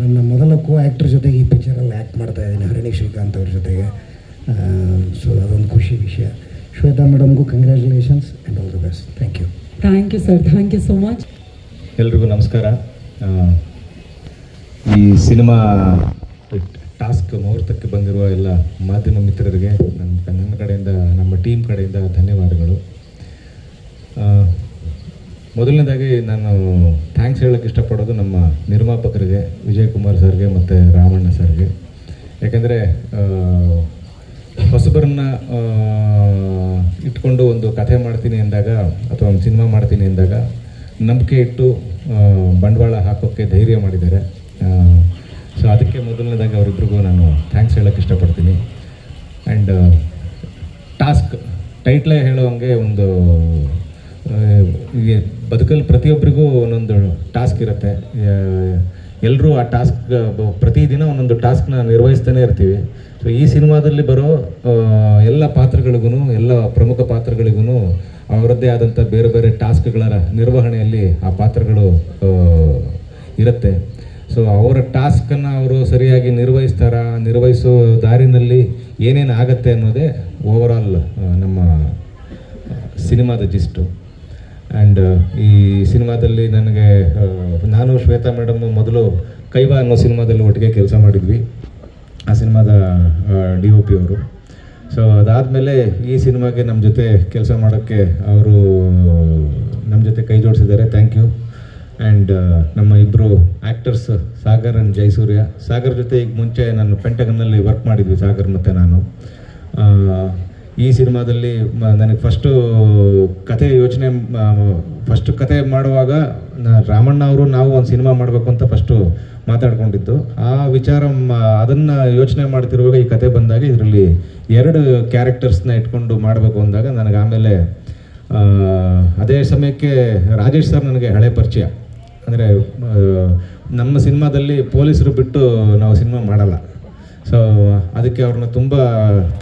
Speaker 13: ನನ್ನ ಮೊದಲ ಕೋ ಆ್ಯಕ್ಟ್ರ್ ಜೊತೆಗೆ ಈ ಪಿಕ್ಚರಲ್ಲಿ ಆ್ಯಕ್ಟ್ ಮಾಡ್ತಾ ಇದ್ದೀನಿ ಹರಣಿ ಶ್ರೀಕಾಂತ್ ಅವ್ರ ಜೊತೆಗೆ. ಸೊ ಅದೊಂದು ಖುಷಿ ವಿಷಯ. Shweta ಮೇಡಮ್ಗೂ congratulations and all the best thank you
Speaker 3: thank you sir thank you so much
Speaker 14: ಎಲ್ರಿಗೂ ನಮಸ್ಕಾರ. ಈ ಸಿನಿಮಾ ಟಾಸ್ಕ್ ಮುಹೂರ್ತಕ್ಕೆ ಬಂದಿರುವ ಎಲ್ಲ ಮಾಧ್ಯಮ ಮಿತ್ರರಿಗೆ ನನ್ನ ನನ್ನ ಕಡೆಯಿಂದ ನಮ್ಮ ಟೀಮ್ ಕಡೆಯಿಂದ ಧನ್ಯವಾದಗಳು. ಮೊದಲನೇದಾಗಿ ನಾನು ಥ್ಯಾಂಕ್ಸ್ ಹೇಳೋಕ್ಕೆ ಇಷ್ಟಪಡೋದು ನಮ್ಮ ನಿರ್ಮಾಪಕರಿಗೆ ವಿಜಯ್ ಕುಮಾರ್ ಸರ್ಗೆ ಮತ್ತು ರಾಮಣ್ಣ ಸರ್ಗೆ. ಯಾಕೆಂದರೆ ಹೊಸಬರನ್ನ ಇಟ್ಕೊಂಡು ಒಂದು ಕಥೆ ಮಾಡ್ತೀನಿ ಅಂದಾಗ ಅಥವಾ ಒಂದು ಸಿನಿಮಾ ಮಾಡ್ತೀನಿ ಅಂದಾಗ ನಂಬಿಕೆ ಇಟ್ಟು ಬಂಡವಾಳ ಹಾಕೋಕ್ಕೆ ಧೈರ್ಯ ಮಾಡಿದ್ದಾರೆ. ಸೊ ಅದಕ್ಕೆ ಮೊದಲನೇದಾಗಿ ಅವರಿಬ್ರಿಗೂ ನಾನು ಥ್ಯಾಂಕ್ಸ್ ಹೇಳೋಕ್ಕೆ ಇಷ್ಟಪಡ್ತೀನಿ. ಆ್ಯಂಡ್ ಟಾಸ್ಕ್ ಟೈಟ್ಲೇ ಹೇಳೋವಂಗೆ ಒಂದು ಆ, ಈ ಬದುಕಲ್ಲಿ ಪ್ರತಿಯೊಬ್ಬರಿಗೂ ಒಂದೊಂದು ಟಾಸ್ಕ್ ಇರುತ್ತೆ. ಎಲ್ಲರೂ ಆ ಟಾಸ್ಕ್ ಪ್ರತಿದಿನ ಒಂದೊಂದು ಟಾಸ್ಕ್ನ ನಿರ್ವಹಿಸ್ತಾನೆ ಇರ್ತೀವಿ. ಸೊ ಈ ಸಿನಿಮಾದಲ್ಲಿ ಬರೋ ಎಲ್ಲ ಪಾತ್ರಗಳಿಗೂ ಎಲ್ಲ ಪ್ರಮುಖ ಪಾತ್ರಗಳಿಗೂ ಅವರದ್ದೇ ಆದಂಥ ಬೇರೆ ಬೇರೆ ಟಾಸ್ಕ್ಗಳ ನಿರ್ವಹಣೆಯಲ್ಲಿ ಆ ಪಾತ್ರಗಳು ಇರುತ್ತೆ. ಸೊ ಅವರ ಟಾಸ್ಕನ್ನು ಅವರು ಸರಿಯಾಗಿ ನಿರ್ವಹಿಸ್ತಾರ, ನಿರ್ವಹಿಸೋ ದಾರಿನಲ್ಲಿ ಏನೇನು ಆಗತ್ತೆ ಅನ್ನೋದೇ ಓವರಾಲ್ ನಮ್ಮ ಸಿನಿಮಾದ ಜಿಸ್ಟು ಆ್ಯಂಡ್ ಈ ಸಿನಿಮಾದಲ್ಲಿ ನನಗೆ ನಾನು ಶ್ವೇತಾ ಮೇಡಮ್ ಮೊದಲು ಕೈವಾ ಅನ್ನೋ ಸಿನಿಮಾದಲ್ಲಿ ಒಟ್ಟಿಗೆ ಕೆಲಸ ಮಾಡಿದ್ವಿ. ಆ ಸಿನಿಮಾದ ಡಿ ಒ ಪಿ ಅವರು. ಸೊ ಅದಾದಮೇಲೆ ಈ ಸಿನಿಮಾಗೆ ನಮ್ಮ ಜೊತೆ ಕೆಲಸ ಮಾಡೋಕ್ಕೆ ಅವರು ನಮ್ಮ ಜೊತೆ ಕೈ ಜೋಡಿಸಿದ್ದಾರೆ. ಥ್ಯಾಂಕ್ ಯು ಆ್ಯಂಡ್ ನಮ್ಮ ಇಬ್ಬರು ಆ್ಯಕ್ಟರ್ಸ್ ಸಾಗರ್ ಆ್ಯಂಡ್ ಜಯಸೂರ್ಯ ಸಾಗರ್ ಜೊತೆ ಈಗ ಮುಂಚೆ ನಾನು ಪೆಂಟಗನ್ನಲ್ಲಿ ವರ್ಕ್ ಮಾಡಿದ್ವಿ ಸಾಗರ್ ಮತ್ತು ನಾನು. ಆ, ಈ ಸಿನಿಮಾದಲ್ಲಿ ನನಗೆ ಫಸ್ಟು ಕತೆ ಯೋಚನೆ ಫಸ್ಟ್ ಕತೆ ಮಾಡುವಾಗ ರಾಮಣ್ಣ ಅವರು ನಾವು ಒಂದು ಸಿನಿಮಾ ಮಾಡಬೇಕು ಅಂತ ಫಸ್ಟು ಮಾತಾಡ್ಕೊಂಡಿದ್ದು. ಆ ವಿಚಾರ ಅದನ್ನು ಯೋಚನೆ ಮಾಡ್ತಿರುವಾಗ ಈ ಕತೆ ಬಂದಾಗ ಇದರಲ್ಲಿ ಎರಡು ಕ್ಯಾರೆಕ್ಟರ್ಸ್ನ ಇಟ್ಕೊಂಡು ಮಾಡಬೇಕು ಅಂದಾಗ ನನಗೆ ಆಮೇಲೆ ಅದೇ ಸಮಯಕ್ಕೆ ರಾಜೇಶ್ ಸರ್ ನನಗೆ ಹಳೆ ಪರಿಚಯ. ಅಂದರೆ ನಮ್ಮ ಸಿನಿಮಾದಲ್ಲಿ ಪೊಲೀಸರು ಬಿಟ್ಟು ನಾವು ಸಿನಿಮಾ ಮಾಡಲ್ಲ. ಸೊ ಅದಕ್ಕೆ ಅವ್ರನ್ನ ತುಂಬ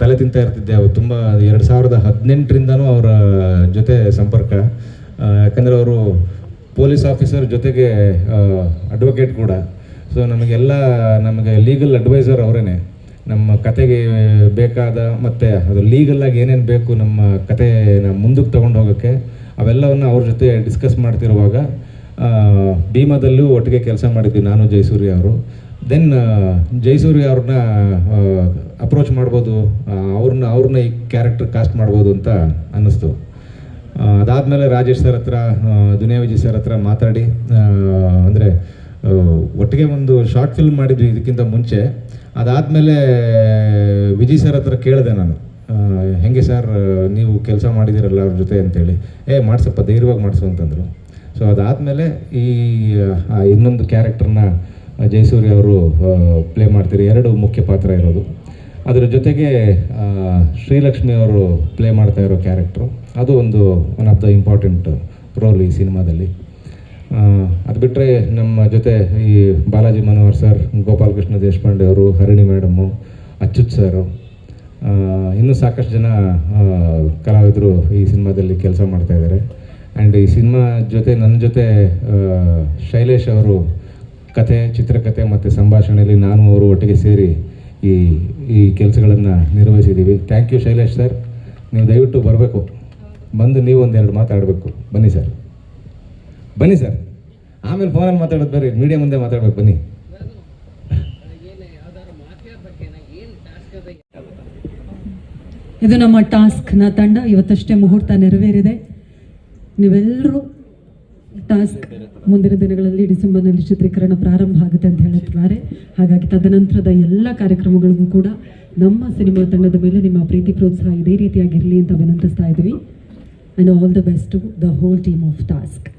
Speaker 14: ತಲೆ ತಿಂತ ಇರ್ತಿದ್ದೆ. ಅವ್ರು ತುಂಬ ಎರಡು ಸಾವಿರದ ಹದಿನೆಂಟರಿಂದನೂ ಅವರ ಜೊತೆ ಸಂಪರ್ಕ. ಯಾಕಂದರೆ ಅವರು ಪೊಲೀಸ್ ಆಫೀಸರ್ ಜೊತೆಗೆ ಅಡ್ವೊಕೇಟ್ ಕೂಡ. ಸೊ ನಮಗೆಲ್ಲ, ನಮಗೆ ಲೀಗಲ್ ಅಡ್ವೈಸರ್ ಅವರೇ ನಮ್ಮ ಕತೆಗೆ ಬೇಕಾದ ಮತ್ತು ಅದು ಲೀಗಲ್ಲಾಗಿ ಏನೇನು ಬೇಕು ನಮ್ಮ ಕತೆನ ಮುಂದಕ್ಕೆ ತೊಗೊಂಡು ಹೋಗೋಕ್ಕೆ, ಅವೆಲ್ಲವನ್ನು ಅವ್ರ ಜೊತೆ ಡಿಸ್ಕಸ್ ಮಾಡ್ತಿರುವಾಗ ಭೀಮಾದಲ್ಲೂ ಒಟ್ಟಿಗೆ ಕೆಲಸ ಮಾಡಿದ್ವಿ. ನಾನು ಜಯಸೂರಿ ಅವರು. ದೆನ್ ಜೈಸೂರಿ ಅವ್ರನ್ನ ಅಪ್ರೋಚ್ ಮಾಡ್ಬೋದು. ಅವ್ರನ್ನ ಅವ್ರನ್ನ ಈ ಕ್ಯಾರೆಕ್ಟರ್ ಕಾಸ್ಟ್ ಮಾಡ್ಬೋದು ಅಂತ ಅನ್ನಿಸ್ತು. ಅದಾದಮೇಲೆ ರಾಜೇಶ್ ಸರ್ ಹತ್ರ ದುನಿಯಾ ವಿಜಯ್ ಸರ್ ಹತ್ರ ಮಾತಾಡಿ ಅಂದರೆ ಒಟ್ಟಿಗೆ ಒಂದು ಶಾರ್ಟ್ ಫಿಲ್ಮ್ ಮಾಡಿದ್ವಿ ಇದಕ್ಕಿಂತ ಮುಂಚೆ. ಅದಾದಮೇಲೆ ವಿಜಯ್ ಸರ್ ಹತ್ರ ಕೇಳಿದೆ ನಾನು. ಹೆಂಗೆ ಸರ್ ನೀವು ಕೆಲಸ ಮಾಡಿದಿರಲ್ಲ ಅವ್ರ ಜೊತೆ? ಅಂತೇಳಿ. ಏ, ಮಾಡಿಸಪ್ಪ, ಧೈರ್ಯವಾಗಿ ಮಾಡಿಸು ಅಂತಂದರು. ಸೊ ಅದಾದಮೇಲೆ ಈ ಇನ್ನೊಂದು ಕ್ಯಾರೆಕ್ಟರ್ನ ಜಯಸೂರ್ಯ ಅವರು ಪ್ಲೇ ಮಾಡ್ತೀರಿ ಎರಡು ಮುಖ್ಯ ಪಾತ್ರ ಇರೋದು. ಅದರ ಜೊತೆಗೆ ಶ್ರೀಲಕ್ಷ್ಮಿ ಅವರು ಪ್ಲೇ ಮಾಡ್ತಾ ಇರೋ ಕ್ಯಾರೆಕ್ಟ್ರು ಅದು ಒಂದು one of the important role ಈ ಸಿನಿಮಾದಲ್ಲಿ. ಅದು ಬಿಟ್ಟರೆ ನಮ್ಮ ಜೊತೆ ಈ ಬಾಲಾಜಿ ಮನೋಹರ್ ಸರ್ ಗೋಪಾಲಕೃಷ್ಣ ದೇಶಪಾಂಡೆ ಅವರು, ಹರಿಣಿ ಮೇಡಮ್ಮು ಅಚ್ಯುತ್ ಸರ್ ಇನ್ನೂ ಸಾಕಷ್ಟು ಜನ ಕಲಾವಿದರು ಈ ಸಿನಿಮಾದಲ್ಲಿ ಕೆಲಸ ಮಾಡ್ತಾಯಿದ್ದಾರೆ ಆ್ಯಂಡ್ ಈ ಸಿನಿಮಾ ಜೊತೆ ನನ್ನ ಜೊತೆ ಶೈಲೇಶ್ ಅವರು ಕತೆ ಚಿತ್ರಕಥೆ ಮತ್ತು ಸಂಭಾಷಣೆಯಲ್ಲಿ ನಾನು ಅವರು ಒಟ್ಟಿಗೆ ಸೇರಿ ಈ ಈ ಕೆಲಸಗಳನ್ನು ನಿರ್ವಹಿಸಿದ್ದೀವಿ. ಥ್ಯಾಂಕ್ ಯು ಶೈಲೇಶ್ ಸರ್ ನೀವು ದಯವಿಟ್ಟು ಬರಬೇಕು. ಬಂದು ನೀವು ಒಂದೆರಡು ಮಾತಾಡಬೇಕು. ಬನ್ನಿ ಸರ್ ಬನ್ನಿ ಸರ್ ಆಮೇಲೆ ಫೋನಲ್ಲಿ ಮಾತಾಡೋದು ಬೇರೆ ಮೀಡಿಯಾ ಮುಂದೆ ಮಾತಾಡ್ಬೇಕು. ಬನ್ನಿ.
Speaker 3: ಇದು ನಮ್ಮ ಟಾಸ್ಕ್ನ ತಂಡ. ಇವತ್ತಷ್ಟೇ ಮುಹೂರ್ತ ನೆರವೇರಿದೆ. ನೀವೆಲ್ಲರೂ ಟಾಸ್ಕ್ ಮುಂದಿನ ದಿನಗಳಲ್ಲಿ ಡಿಸೆಂಬರ್ನಲ್ಲಿ ಚಿತ್ರೀಕರಣ ಪ್ರಾರಂಭ ಆಗುತ್ತೆ ಅಂತ ಹೇಳುತ್ತಿದ್ದಾರೆ ಹಾಗಾಗಿ ತದನಂತರದ ಎಲ್ಲ ಕಾರ್ಯಕ್ರಮಗಳಿಗೂ ಕೂಡ ನಮ್ಮ ಸಿನಿಮಾ ತಂಡದ ಮೇಲೆ ನಿಮ್ಮ ಪ್ರೀತಿ ಪ್ರೋತ್ಸಾಹ ಇದೇ ರೀತಿಯಾಗಿರಲಿ ಅಂತ ವಿನಂತಿಸ್ತಾ ಇದ್ದೀವಿ and all the best to the whole team of task